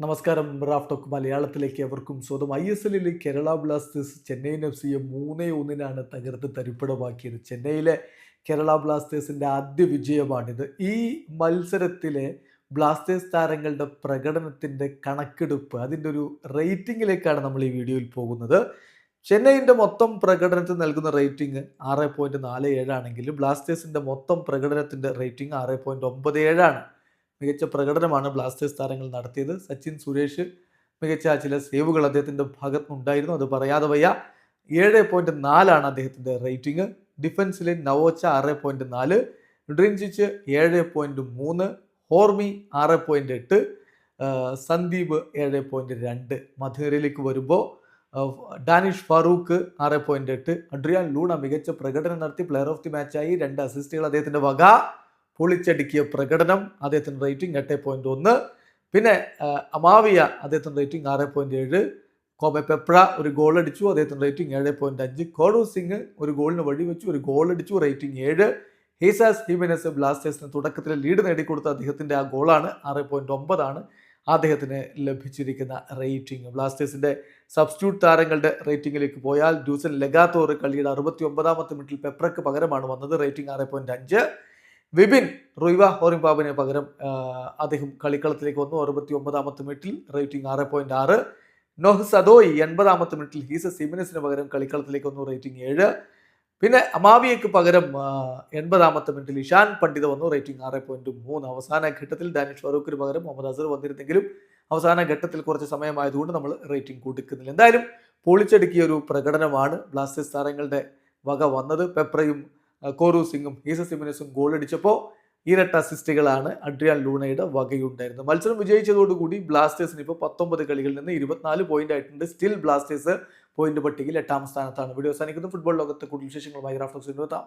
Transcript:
നമസ്കാരം. Raf talk മലയാളത്തിലേക്ക് എവർക്കും സ്വന്തം ഐ എസ് എല്ലിൽ കേരള ബ്ലാസ്റ്റേഴ്സ് ചെന്നൈയിൻ എഫ് സിയെ മൂന്നേ ഒന്നിനാണ് തകർത്ത് തരിപ്പിടമാക്കിയത്. ചെന്നൈയിലെ കേരള ബ്ലാസ്റ്റേഴ്സിന്റെ ആദ്യ വിജയമാണിത്. ഈ മത്സരത്തിലെ ബ്ലാസ്റ്റേഴ്സ് താരങ്ങളുടെ പ്രകടനത്തിന്റെ കണക്കെടുപ്പ് അതിന്റെ ഒരു റേറ്റിംഗിലേക്കാണ് നമ്മൾ ഈ വീഡിയോയിൽ പോകുന്നത്. ചെന്നൈയിന്റെ മൊത്തം പ്രകടനത്തിൽ നൽകുന്ന റേറ്റിംഗ് ആറ് പോയിന്റ് നാല് ഏഴാണെങ്കിലും ബ്ലാസ്റ്റേഴ്സിന്റെ മൊത്തം പ്രകടനത്തിന്റെ റേറ്റിംഗ് ആറ് പോയിന്റ് ഒമ്പത് ഏഴാണ് മികച്ച പ്രകടനമാണ് ബ്ലാസ്റ്റേഴ്സ് താരങ്ങൾ നടത്തിയത്. സച്ചിൻ സുരേഷ് മികച്ച ചില സേവുകൾ അദ്ദേഹത്തിന്റെ ഭാഗത്തുനിന്നുണ്ടായിരുന്നു അത് പറയാതെ വയ്യ. ഏഴ് പോയിന്റ് നാലാണ് അദ്ദേഹത്തിന്റെ റേറ്റിംഗ് ഡിഫൻസിലെ നവോച്ച ആറ് പോയിന്റ് നാല്. ഡ്രിഞ്ചിച്ച് ഏഴ് പോയിന്റ് മൂന്ന്. ഹോർമി ആറ് പോയിന്റ് എട്ട്. സന്ദീപ് ഏഴ് പോയിന്റ് രണ്ട്. മധുരയിലേക്ക് വരുമ്പോൾ ഡാനിഷ് ഫറൂഖ് ആറ് പോയിന്റ് എട്ട്. അഡ്രിയാൻ ലൂണ മികച്ച പ്രകടനം നടത്തി. പ്ലെയർ ഓഫ് ദി മാച്ചായി രണ്ട് അസിസ്റ്റുകൾ അദ്ദേഹത്തിന്റെ വക. പൊളിച്ചടുക്കിയ പ്രകടനം അദ്ദേഹത്തിന്റെ റേറ്റിംഗ് എട്ട് പോയിന്റ് ഒന്ന്. പിന്നെ അമാവിയ അദ്ദേഹത്തിന്റെ റേറ്റിംഗ് ആറ് പോയിന്റ് ഏഴ്. കോമെ പെപ്ര ഒരു ഗോൾ അടിച്ചു അദ്ദേഹത്തിന്റെ റേറ്റിംഗ് ഏഴ് പോയിന്റ് അഞ്ച്. കോഡു സിംഗ് ഒരു ഗോളിന് വഴിവെച്ചു ഒരു ഗോൾ അടിച്ചു റേറ്റിംഗ് ഏഴ്. ഹീസാസ് ഹിമിനസ് ബ്ലാസ്റ്റേഴ്സിന് തുടക്കത്തിൽ ലീഡ് നേടിക്കൊടുത്ത അദ്ദേഹത്തിന്റെ ആ ഗോളാണ് ആറ് പോയിന്റ് ഒമ്പതാണ് അദ്ദേഹത്തിന് ലഭിച്ചിരിക്കുന്ന റേറ്റിംഗ് ബ്ലാസ്റ്റേഴ്സിന്റെ സബ്സ്റ്റിറ്റ്യൂട്ട് താരങ്ങളുടെ റേറ്റിംഗിലേക്ക് പോയാൽ ഡ്യൂസൻ ലെഗാത്തോർ കളിയുടെ അറുപത്തി ഒമ്പതാമത്തെ മിനിറ്റിൽ പെപ്രക്ക് പകരമാണ് വന്നത് റേറ്റിംഗ് ആറ് പോയിന്റ് അഞ്ച്. വിപിൻ റുയ്വ ഹോറിംബാബിന് പകരം അദ്ദേഹം കളിക്കളത്തിലേക്ക് വന്നു. അറുപത്തി ഒമ്പതാമത്തെ മിനിറ്റിൽ റേറ്റിംഗ് ആറ് പോയിന്റ് ആറ്. നോഹ് സദോയി എൺപതാമത്തെ മിനിറ്റിൽ ഹീസ സിമിനസിന് പകരം കളിക്കളത്തിലേക്ക് വന്നു റേറ്റിംഗ് ഏഴ്. പിന്നെ അമാവിയയ്ക്ക് പകരം എൺപതാമത്തെ മിനിറ്റിൽ ഇഷാൻ പണ്ഡിത വന്നു റേറ്റിംഗ് ആറ് പോയിന്റ് മൂന്ന്. അവസാന ഘട്ടത്തിൽ ഡാനിഷ് ഫറൂഖിന് പകരം മുഹമ്മദ് അസർ വന്നിരുന്നെങ്കിലും അവസാന ഘട്ടത്തിൽ കുറച്ച് സമയമായതുകൊണ്ട് നമ്മൾ റേറ്റിംഗ് കൊടുക്കുന്നില്ല. എന്തായാലും പൊളിച്ചടുക്കിയ ഒരു പ്രകടനമാണ് ബ്ലാസ്റ്റേഴ്സ് താരങ്ങളുടെ വക വന്നത്. പെപ്രയും കോറു സിംഗും ഹീസ സിമിനസും ഗോൾ അടിച്ചപ്പോൾ ഇരട്ട അസിസ്റ്റുകളാണ് അഡ്രിയാൻ ലൂണയുടെ വകയുണ്ടായിരുന്നത്. മത്സരം വിജയിച്ചതോടുകൂടി ബ്ലാസ്റ്റേഴ്സിന് ഇപ്പോൾ പത്തൊമ്പത് കളികളിൽ നിന്ന് ഇരുപത്തിനാല് പോയിന്റ് ആയിട്ടുണ്ട്. സ്റ്റിൽ ബ്ലാസ്റ്റേഴ്സ് പോയിന്റ് പട്ടികയിൽ എട്ടാം സ്ഥാനത്താണ്. വീഡിയോ അവസാനിക്കുന്നത് ഫുട്ബോൾ ലോകത്തെ കൂടുതൽ വിശേഷങ്ങളുമായി റാഫ്റ്റോക്സ് എത്താം.